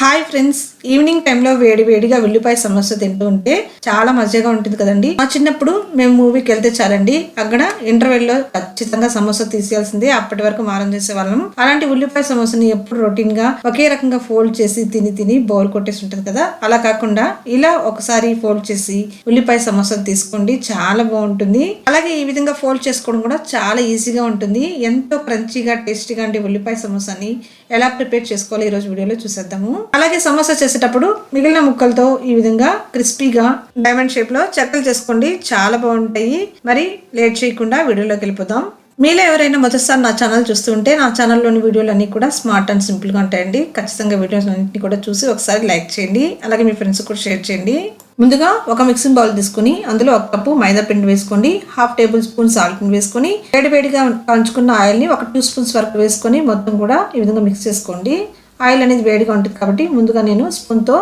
Hi friends evening టైంలో వేడి వేడిగా ఉల్లిపాయ సమోసా తింటూ ఉంటే చాలా మజాగా ఉంటుంది కదండి. మా చిన్నప్పుడు మేము మూవీకి వెళ్తే చాలండి. అక్కడ ఇంటర్వెల్లో ఖచ్చితంగా సమోసా తీసేయాల్సిందే. అప్పటి వరకు మారం చేసే వాళ్ళం అలాంటి ఉల్లిపాయ సమోసాని ఎప్పుడు రొటీన్గా ఒకే రకంగా ఫోల్డ్ చేసి తిని తిని బోర్ కొట్టేసి ఉంటుంది కదా. అలా కాకుండా ఇలా ఒకసారి ఫోల్డ్ చేసి ఉల్లిపాయ సమోసా తీసుకోండి. చాలా బాగుంటుంది. అలాగే ఈ విధంగా ఫోల్డ్ చేసుకోవడం కూడా చాలా ఈజీగా ఉంటుంది. ఎంతో క్రంచీగా టేస్టీగా అంటే ఉల్లిపాయ సమోసాని ఎలా ప్రిపేర్ చేసుకోవాలి ఈ రోజు వీడియోలో చూసేద్దాము. అలాగే సమోసా చేసేటప్పుడు మిగిలిన ముక్కలతో ఈ విధంగా క్రిస్పీగా డైమండ్ షేప్లో చెక్కలు చేసుకోండి. చాలా బాగుంటాయి. మరి లేట్ చేయకుండా వీడియోలోకి వెళ్ళిపోదాం. మీలో ఎవరైనా మొదటిసారి నా ఛానల్ చూస్తుంటే నా ఛానల్లోని వీడియోలు అన్నీ కూడా స్మార్ట్ అండ్ సింపుల్గా ఉంటాయండి. ఖచ్చితంగా వీడియోస్ అన్నింటినీ కూడా చూసి ఒకసారి లైక్ చేయండి. అలాగే మీ ఫ్రెండ్స్ కూడా షేర్ చేయండి. ముందుగా ఒక మిక్సింగ్ బౌల్ తీసుకుని అందులో ఒక కప్పు మైదా పిండి వేసుకోండి. హాఫ్ టేబుల్ స్పూన్ సాల్ట్ వేసుకొని వేడి వేడిగా పంచుకున్న ఆయిల్ని ఒక టూ స్పూన్స్ వరకు వేసుకొని మొత్తం కూడా ఈ విధంగా మిక్స్ చేసుకోండి. ఆయిల్ అనేది వేడిగా ఉంటుంది కాబట్టి ముందుగా నేను స్పూన్తో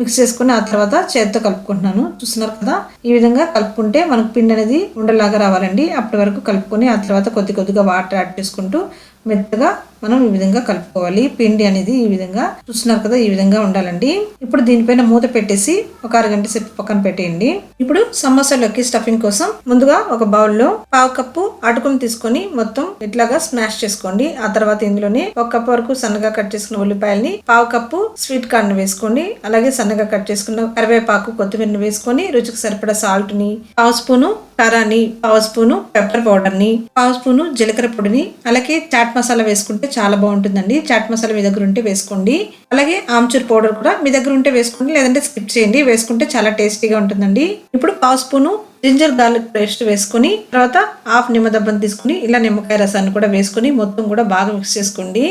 మిక్స్ చేసుకుని ఆ తర్వాత చేతితో కలుపుకుంటున్నాను. చూస్తున్నారు కదా? ఈ విధంగా కలుపుకుంటే మనకు పిండి అనేది ఉండలాగా రావాలండి. అప్పటి వరకు కలుపుకొని ఆ తర్వాత కొద్ది కొద్దిగా వాటర్ యాడ్ చేసుకుంటూ మెత్తగా మనం ఈ విధంగా కలుపుకోవాలి. పిండి అనేది ఈ విధంగా చూస్తున్నారు కదా ఈ విధంగా ఉండాలండి. ఇప్పుడు దీనిపైన మూత పెట్టేసి ఒక అరగంట సేపు పక్కన పెట్టేయండి. ఇప్పుడు సమోసాలోకి స్టఫింగ్ కోసం ముందుగా ఒక బౌల్లో పావు కప్పు అటుకుని తీసుకొని మొత్తం ఇట్లాగా స్మాష్ చేసుకోండి. ఆ తర్వాత ఇందులోనే ఒక కప్పు వరకు సన్నగా కట్ చేసుకున్న ఉల్లిపాయల్ని పావు కప్పు స్వీట్ కార్న్ వేసుకోండి. అలాగే సన్నగా కట్ చేసుకున్న కరివేపాకు కొత్తిమీరని వేసుకొని రుచికి సరిపడా సాల్ట్ని పావు స్పూను కారాన్ని పావు స్పూను పెప్పర్ పౌడర్ని పావు స్పూను జీలకర్ర పొడిని అలాగే చాట్ మసాలా వేసుకుంటే చాలా బాగుంటుందండి. చాట్ మసాలా మీ దగ్గర ఉంటే వేసుకోండి. అలాగే ఆమ్చూర్ పౌడర్ కూడా మీ దగ్గర ఉంటే వేసుకోండి. లేదంటే స్కిప్ చేయండి. వేసుకుంటే చాలా టేస్టీగా ఉంటుందండి. ఇప్పుడు పావు స్పూను జింజర్ గార్లిక్ పేస్ట్ వేసుకుని తర్వాత హాఫ్ నిమ్మదబ్బని తీసుకుని ఇలా నిమ్మకాయ రసాన్ని కూడా వేసుకొని మొత్తం కూడా బాగా మిక్స్ చేసుకోండి.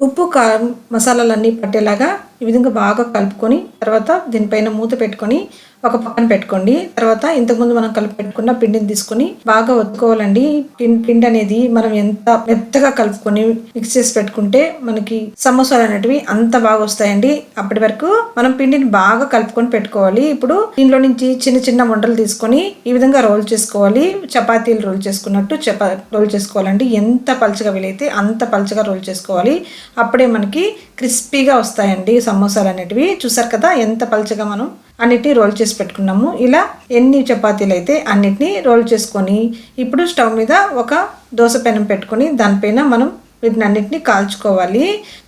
ఉప్పు కారం మసాలాలన్నీ పట్టేలాగా ఈ విధంగా బాగా కలుపుకొని తర్వాత దీనిపైన మూత పెట్టుకొని ఒక పక్కన పెట్టుకోండి. తర్వాత ఇంతకుముందు మనం కలిపి పెట్టుకున్న పిండిని తీసుకొని బాగా ఒత్తుకోవాలండి పిండి పిండి అనేది మనం ఎంత మెత్తగా కలుపుకొని మిక్స్ చేసి పెట్టుకుంటే మనకి సమోసాలు అనేటివి అంత బాగా వస్తాయండి. అప్పటి వరకు మనం పిండిని బాగా కలుపుకొని పెట్టుకోవాలి. ఇప్పుడు దీనిలో నుంచి చిన్న చిన్న వంటలు తీసుకొని ఈ విధంగా రోల్ చేసుకోవాలి. చపాతీలు రోల్ చేసుకున్నట్టు చపా రోల్ చేసుకోవాలండి. ఎంత పలచగా వీలైతే అంత పలచగా రోల్ చేసుకోవాలి. అప్పుడే మనకి క్రిస్పీగా వస్తాయండి సమోసాలు అనేటివి చూసారు కదా ఎంత పలుచగా మనం అన్నిటిని రోల్ చేసి పెట్టుకున్నాము. ఇలా ఎన్ని చపాతీలు అయితే అన్నిటిని రోల్ చేసుకొని ఇప్పుడు స్టవ్ మీద ఒక దోశ పెనం పెట్టుకొని దానిపైన మనం వీటిని అన్నిటిని కాల్చుకోవాలి.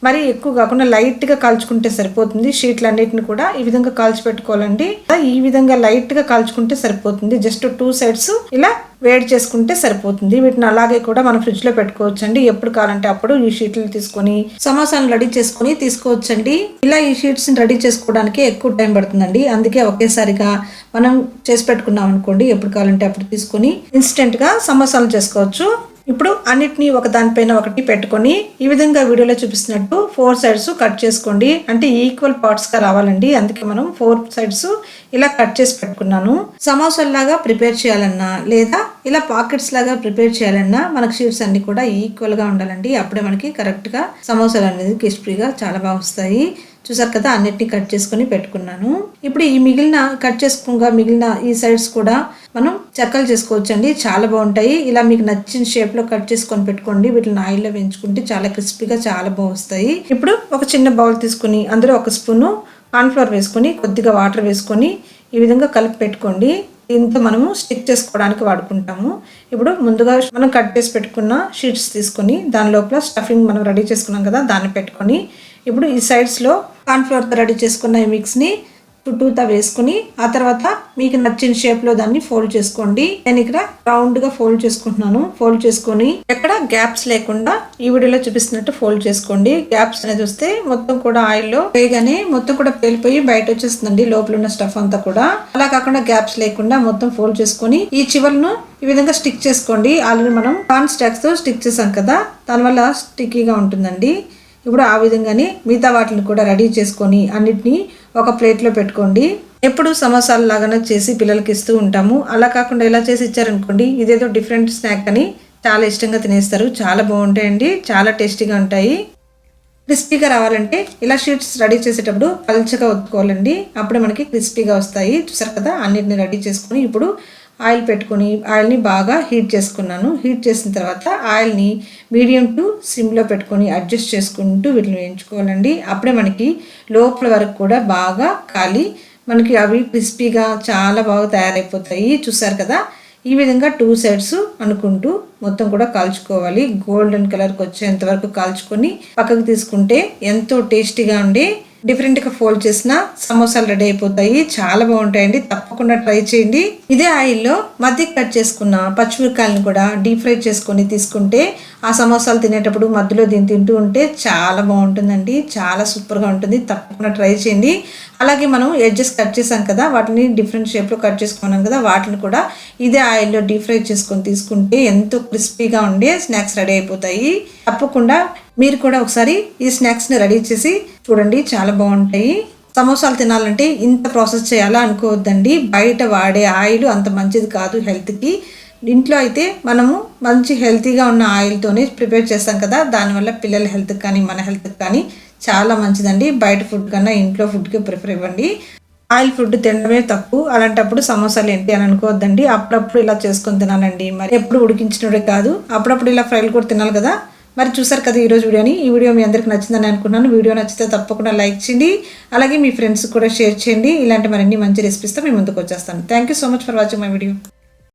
మరి ఎక్కువ కాకుండా లైట్గా కాల్చుకుంటే సరిపోతుంది. షీట్లు అన్నిటిని కూడా ఈ విధంగా కాల్చి పెట్టుకోవాలండి. ఈ విధంగా లైట్గా కాల్చుకుంటే సరిపోతుంది. జస్ట్ టూ సైడ్స్ ఇలా వేడి చేసుకుంటే సరిపోతుంది. వీటిని అలాగే కూడా మనం ఫ్రిడ్జ్లో పెట్టుకోవచ్చండి. ఎప్పుడు కావాలంటే అప్పుడు ఈ షీట్లు తీసుకొని సమోసాను రెడీ చేసుకొని తీసుకోవచ్చండి. ఇలా ఈ షీట్స్ రెడీ చేసుకోవడానికి ఎక్కువ టైం పడుతుందండి. అందుకే ఒకేసారిగా మనం చేసి పెట్టుకున్నాం అనుకోండి ఎప్పుడు కావాలంటే అప్పుడు తీసుకొని ఇన్స్టెంట్గా సమోసాలు చేసుకోవచ్చు. ఇప్పుడు అన్నిటినీ ఒక దానిపైన ఒకటి పెట్టుకొని ఈ విధంగా వీడియోలో చూపిస్తున్నట్టు ఫోర్ సైడ్స్ కట్ చేసుకోండి. అంటే ఈక్వల్ పార్ట్స్గా రావాలండి. అందుకే మనం ఫోర్ సైడ్స్ ఇలా కట్ చేసి పెట్టుకున్నాను. సమోసాల్లాగా ప్రిపేర్ చేయాలన్నా లేదా ఇలా పాకెట్స్ లాగా ప్రిపేర్ చేయాలన్నా మనకు షీట్స్ అన్ని కూడా ఈక్వల్గా ఉండాలండి. అప్పుడే మనకి కరెక్ట్గా సమోసాలు అనేది క్రిస్పీగా చాలా బాగా వస్తాయి. చూసారు కదా అన్నిటిని కట్ చేసుకొని పెట్టుకున్నాను. ఇప్పుడు ఈ మిగిలిన కట్ చేసుకోగా మిగిలిన ఈ సైడ్స్ కూడా మనం చెక్కలు చేసుకోవచ్చండి. చాలా బాగుంటాయి. ఇలా మీకు నచ్చిన షేప్లో కట్ చేసుకొని పెట్టుకోండి. వీటిని ఆయిల్లో వేయించుకుంటే చాలా క్రిస్పీగా చాలా బాగుస్తాయి. ఇప్పుడు ఒక చిన్న బౌల్ తీసుకుని అందులో ఒక స్పూను కార్న్ఫ్లవర్ వేసుకొని కొద్దిగా వాటర్ వేసుకొని ఈ విధంగా కలిపి పెట్టుకోండి. దీంతో మనము స్టిక్ చేసుకోవడానికి వాడుకుంటాము. ఇప్పుడు ముందుగా మనం కట్ చేసి పెట్టుకున్న షీట్స్ తీసుకొని దాని లోపల స్టఫింగ్ మనం రెడీ చేసుకున్నాం కదా దాన్ని పెట్టుకొని ఇప్పుడు ఈ సైడ్స్లో కార్న్ఫ్లవర్తో రెడీ చేసుకున్న ఈ మిక్స్ని చుట్టూతా వేసుకుని ఆ తర్వాత మీకు నచ్చిన షేప్లో దాన్ని ఫోల్డ్ చేసుకోండి. నేను ఇక్కడ రౌండ్గా ఫోల్డ్ చేసుకుంటున్నాను. ఫోల్డ్ చేసుకొని ఎక్కడ గ్యాప్స్ లేకుండా ఈ వీడియోలో చూపిస్తున్నట్టు ఫోల్డ్ చేసుకోండి. గ్యాప్స్ అనేది వస్తే మొత్తం కూడా ఆయిల్లో వేయగానే మొత్తం కూడా పేలిపోయి బయట వచ్చేస్తుందండి లోపల ఉన్న స్టఫ్ అంతా కూడా. అలా కాకుండా గ్యాప్స్ లేకుండా మొత్తం ఫోల్డ్ చేసుకొని ఈ చివరను ఈ విధంగా స్టిక్ చేసుకోండి. ఆల్రెడీ మనం కాన్ స్టాక్స్తో స్టిక్ చేసాం కదా దానివల్ల స్టిక్కీగా ఉంటుందండి. ఇప్పుడు ఆ విధంగానే మిగతా వాటిని కూడా రెడీ చేసుకొని అన్నిటినీ ఒక ప్లేట్లో పెట్టుకోండి. ఎప్పుడు సమోసాలు లాగానే చేసి పిల్లలకి ఇస్తూ ఉంటాము. అలా కాకుండా ఇలా చేసి ఇచ్చారనుకోండి ఇదేదో డిఫరెంట్ స్నాక్ అని చాలా ఇష్టంగా తినేస్తారు. చాలా బాగుంటాయండి చాలా టేస్టీగా ఉంటాయి. క్రిస్పీగా రావాలంటే ఇలా షీట్స్ రెడీ చేసేటప్పుడు పల్చగా ఒత్తుకోవాలండి. అప్పుడు మనకి క్రిస్పీగా వస్తాయి. చూసారు కదా అన్నిటిని రెడీ చేసుకొని ఇప్పుడు ఆయిల్ పెట్టుకొని ఆయిల్ని బాగా హీట్ చేసుకున్నాను. హీట్ చేసిన తర్వాత ఆయిల్ని మీడియం టు సిమ్లో పెట్టుకొని అడ్జస్ట్ చేసుకుంటూ వీటిని వేయించుకోవాలండి. అప్పుడే మనకి లోపల వరకు కూడా బాగా కాలి మనకి అవి క్రిస్పీగా చాలా బాగా తయారైపోతాయి. చూసారు కదా? ఈ విధంగా టూ సైడ్స్ అనుకుంటూ మొత్తం కూడా కాల్చుకోవాలి. గోల్డెన్ కలర్కి వచ్చేంత వరకు కాల్చుకొని పక్కకు తీసుకుంటే ఎంతో టేస్టీగా ఉండే డిఫరెంట్గా ఫోల్డ్ చేసిన సమోసాలు రెడీ అయిపోతాయి. చాలా బాగుంటాయండి. తప్పకుండా ట్రై చేయండి. ఇదే ఆయిల్లో మధ్య కట్ చేసుకున్న పచ్చిమిరకాయలను కూడా డీప్ ఫ్రై చేసుకొని తీసుకుంటే ఆ సమోసాలు తినేటప్పుడు మధ్యలో దీన్ని తింటూ ఉంటే చాలా బాగుంటుందండి. చాలా సూపర్గా ఉంటుంది. తప్పకుండా ట్రై చేయండి. అలాగే మనం ఎడ్జెస్ కట్ చేసాం కదా వాటిని డిఫరెంట్ షేప్లో కట్ చేసుకున్నాం కదా వాటిని కూడా ఇదే ఆయిల్లో డీప్ ఫ్రై చేసుకొని తీసుకుంటే ఎంతో క్రిస్పీగా ఉండే స్నాక్స్ రెడీ అయిపోతాయి. తప్పకుండా మీరు కూడా ఒకసారి ఈ స్నాక్స్ని రెడీ చేసి చూడండి చాలా బాగుంటాయి. సమోసాలు తినాలంటే ఇంత ప్రాసెస్ చేయాలా అనుకోవద్దండి. బయట వాడే ఆయిల్ అంత మంచిది కాదు హెల్త్కి ఇంట్లో అయితే మనము మంచి హెల్తీగా ఉన్న ఆయిల్తోనే ప్రిపేర్ చేస్తాం కదా దానివల్ల పిల్లల హెల్త్కి కానీ మన హెల్త్కి కానీ చాలా మంచిదండి. బయట ఫుడ్ కన్నా ఇంట్లో ఫుడ్కి ప్రిఫర్ ఇవ్వండి. ఆయిల్ ఫుడ్ తినడమే తప్పు. అలాంటప్పుడు సమోసాలు ఏంటి అని అనుకోవద్దండి. అప్పుడప్పుడు ఇలా చేసుకొని తినాలండి. మరి ఎప్పుడు ఉడికించినడే కాదు. అప్పుడప్పుడు ఇలా ఫ్రైలు కూడా తినాలి కదా. మరి చూసారు కదా ఈరోజు వీడియోని. ఈ వీడియో మీ అందరికి నచ్చిందని అనుకున్నాను వీడియో నచ్చితే తప్పకుండా లైక్ చేయండి. అలాగే మీ ఫ్రెండ్స్ కూడా షేర్ చేయండి. ఇలాంటి మరిన్ని మంచి రెసిపీస్తో మేము ముందుకు వచ్చేస్తాను. Thank you so much for watching my video